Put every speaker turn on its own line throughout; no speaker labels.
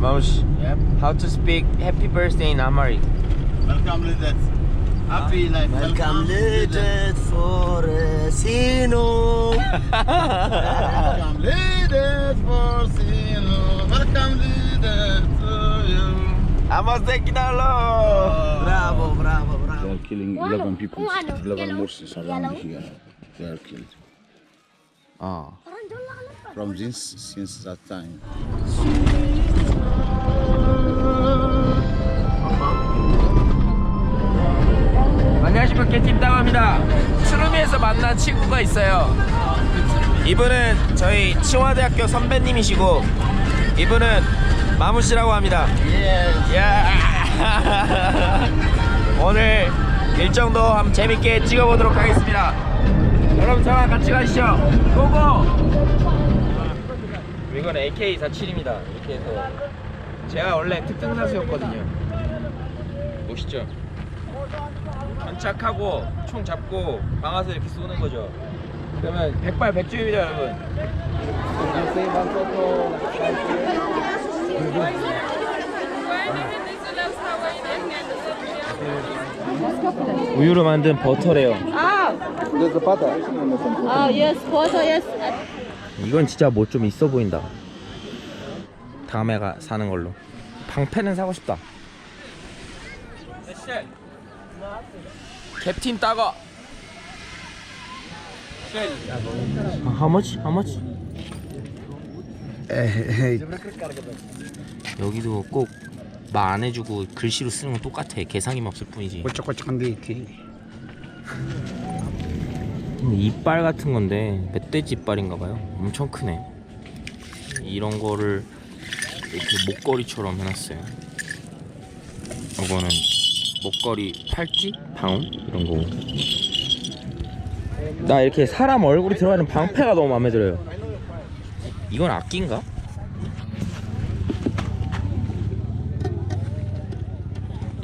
Mouse,
Yep.
how to speak happy birthday in Amharic?
Welcome Lidet. Happy life.
Welcome Lidet for uh, Sino.
Welcome Lidet for Sino. Welcome Lidet to you.
Namaste Kinalo!
Bravo, bravo, bravo.
They are killing 11 people. 11
yellow,
Mursis around
yellow.
here. They are killed.
어.
Parang doon lang ano.
From this, since that time.
안녕하십니까 개팀다입니다. 추루미에서 만난 친구가 있어요. 이분은 저희清华대학교 선배님이시고 이분은 마무씨라고 합니다. 야. 오늘 일정도 한번 재밌게 찍어보도록 하겠습니다. 여러분 저랑 같이 가시죠. 고고! 이건 AK47입니다. 이렇게 해서. 제가 원래 특전사수였거든요. 멋있죠 장착하고 총 잡고 방아서 이렇게 쏘는 거죠. 그러면 백발 백중입니다, 여러분. 우유로 만든 버터래요.
Ah, yes, water, yes.
이건 진짜 뭐 좀 있어 보인다. 다음에 가 사는 걸로. 방패는 사고 싶다. 캡틴 따거. How much? How much? 여기도 꼭 말 안 해주고 글씨로 쓰는 건 똑같아. 개상임 없을 뿐이지. 근데 이빨 같은 건데 멧돼지 이빨인가 봐요. 엄청 크네. 이런 거를 이렇게 목걸이처럼 해놨어요. 이거는 목걸이 팔찌, 방울 이런 거. 나 이렇게 사람 얼굴이 들어가 있는 방패가 너무 마음에 들어요. 이건 악기인가?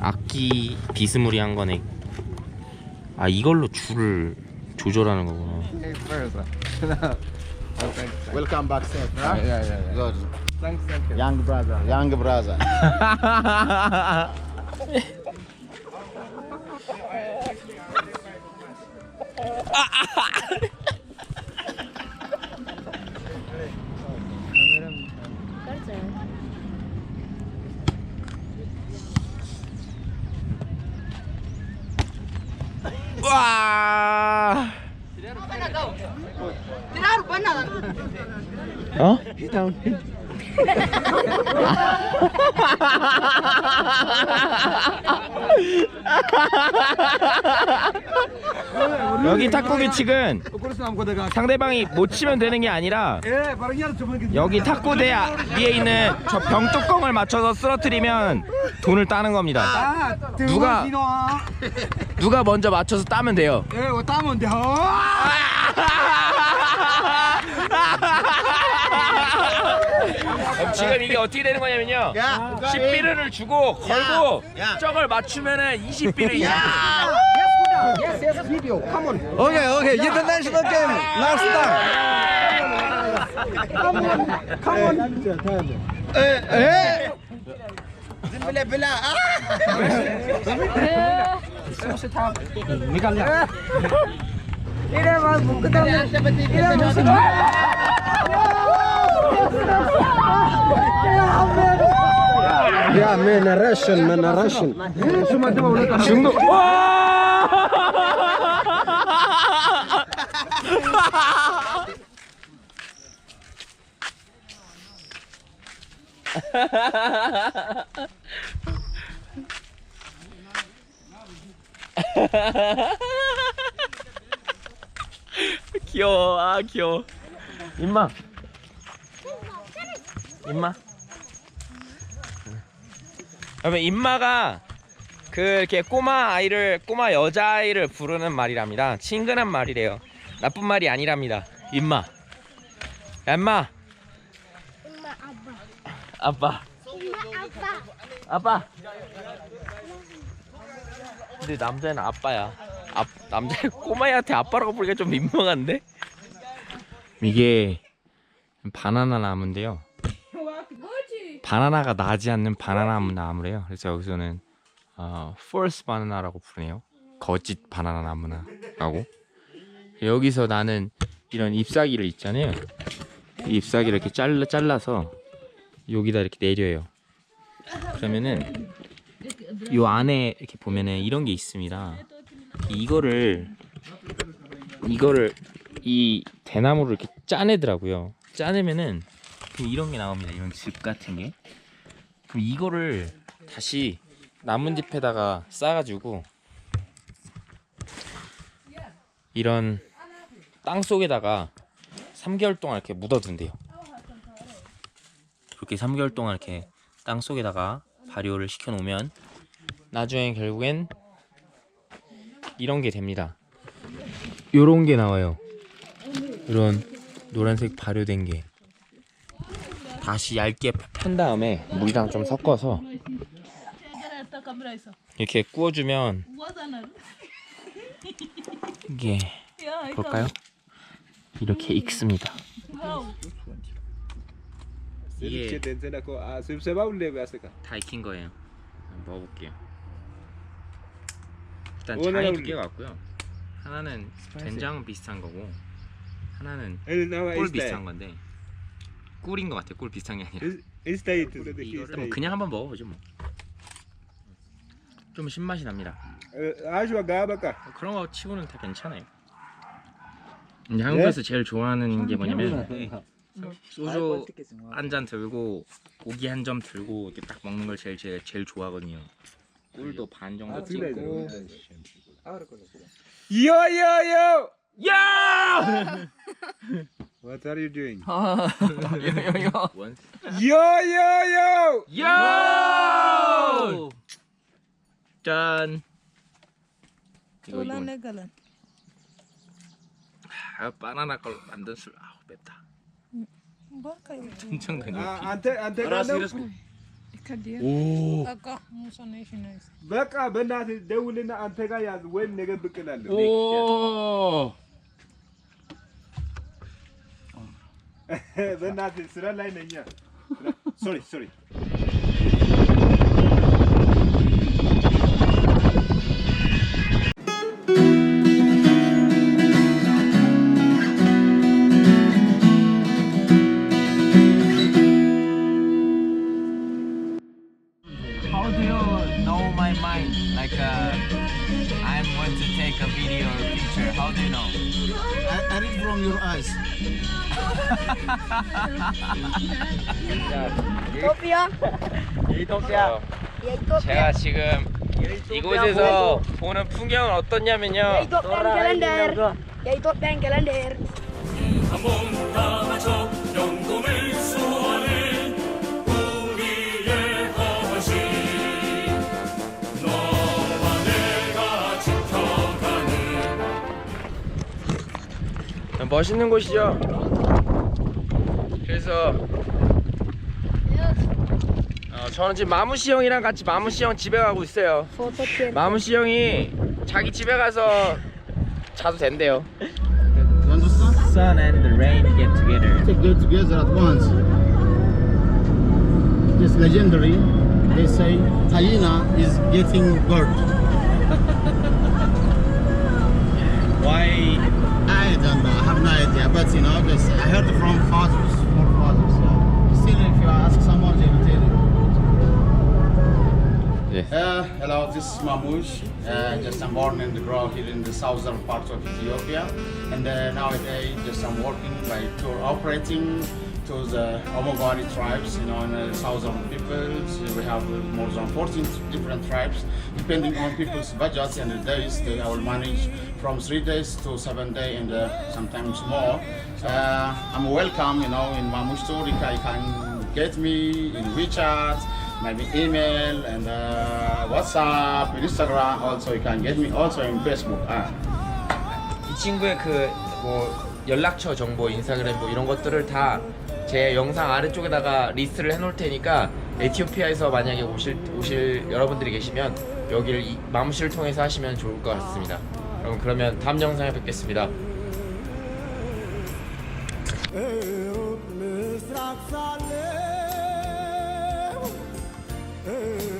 악기 비스무리한 거네. 아 이걸로 줄을 조절하는 거구나.
Welcome back safe. Huh? Yeah, yeah, yeah. Good. Thanks, thank you. Young brother. Young brother.
와. 어? 여기 탁구 규칙은 상대방이 못 치면 되는 게 아니라 여기 탁구대 아- 위에 있는 저 병뚜껑을 맞춰서 쓰러뜨리면 돈을 따는 겁니다. 누가 누가 먼저 맞춰서 따면 돼요. 그럼 지금 이게 어떻게 되는 거냐면요. 10비르를 주고 걸고 저걸 맞추면은 20비르
Okay, okay. International game. Last time. Bila bila. Yeah, man, a Russian, man, a Russian.
중독. 와! 귀여워, 아 귀여워. 임마. 임마. 여러분 임마가 그 이렇게 꼬마 아이를 꼬마 여자 아이를 부르는 말이랍니다. 친근한 말이래요. 나쁜 말이 아니랍니다. 임마.
Uma aba.
아빠.
Aba.
아빠. 근데 남자는 아빠야. 아, 남자 꼬마애한테 아빠라고 부르기가 좀 민망한데? 이게 바나나 나무인데요. 바나나가 나지 않는 바나나 나무래요. 그래서 여기서는 어, false 바나나라고 부르네요. 거짓 바나나 나무나라고. 여기서 나는 이런 잎사귀를 있잖아요. 이 잎사귀를 이렇게 잘라 잘라서 여기다 이렇게 내려요. 그러면은 요 안에 이렇게 보면은 이런 게 있습니다. 이거를 이거를 이 대나무를 이렇게 짜내더라고요. 짜내면은 그 이런 게 나옵니다. 이런 즙 같은 게. 그럼 이거를 다시 나뭇잎에다가 싸가지고 이런 땅 속에다가 3개월 동안 이렇게 묻어둔대요. 그렇게 3개월 동안 이렇게 땅 속에다가 발효를 시켜 놓으면 나중에 결국엔 이런 게 됩니다. 요런 게 나와요. 이런 노란색 발효된 게 다시 얇게 편 다음에 물이랑 좀 섞어서 이렇게 구워주면 이게 볼까요? 이렇게 익습니다. 이게 다 익힌 거예요. 먹어볼게요. 일단 장이 두 개가 왔고요. 하나는 된장 비슷한 거고 하나는 꿀 비슷한 건데 꿀인 것 같아요. 꿀 비슷한 게 아니라 이거를 뭐 그냥 한번 먹어보죠 뭐. 좀 신맛이 납니다. 그런 거 치고는 다 괜찮아요. 이제 한국에서 제일 좋아하는 게 뭐냐면 소주 한 잔 들고 고기 한 점 들고 이렇게 딱 먹는 걸 제일 제일, 제일 좋아하거든요. 꿀도 반 정도 찍고.
Yo yo!
야!
What are you doing?
원.
Yo yo yo!
야! 짠. 이거 이거. 아, 바나나 걸 만든 술. 아우 맵다. 엄청 되네.
Ah, ante ante ካለው በቃ በእናትህ ደውልና አንተ ጋር ያዝ ወይም ነገ ብቅ እላለሁ።
then that's Sri Lanka. Sorry, sorry.
I, I read from your eyes.
Ya Ethiopia.
제가 지금 이곳에서 보는 풍경은 어떻냐면요. 멋있는 곳이죠. 그래서 어, 저는 지금 마무시 형이랑 같이 마무시 형 집에 가고 있어요. 마무시 형이 자기 집에 가서 자도 된대요.
You understand?
Sun and the rain get together.
They get together at once. This legendary, they say hyena is getting bird. This is. Uh, just I'm born and grow here in the southern part of Ethiopia, and uh, nowadays just I'm working by tour operating to the Omogwari tribes, you know, and uh, southern peoples. We have more than 14 different tribes, depending on people's budgets and the days. They I will manage from three days to seven days and uh, sometimes more. Uh, I'm welcome, you know, in Mamouche tour. You can get me in WeChat maybe email and uh, WhatsApp, Instagram. Also, you can get me also in Facebook. Ah.
이 친구의 그 뭐 연락처 정보, 인스타그램 뭐 이런 것들을 다 제 영상 아래쪽에다가 리스트를 해놓을 테니까 에티오피아에서 만약에 오실 오실 여러분들이 계시면 여기를 이, 마무시를 통해서 하시면 좋을 것 같습니다. 여러분 그러면 다음 영상에 뵙겠습니다. Eyüp Hey.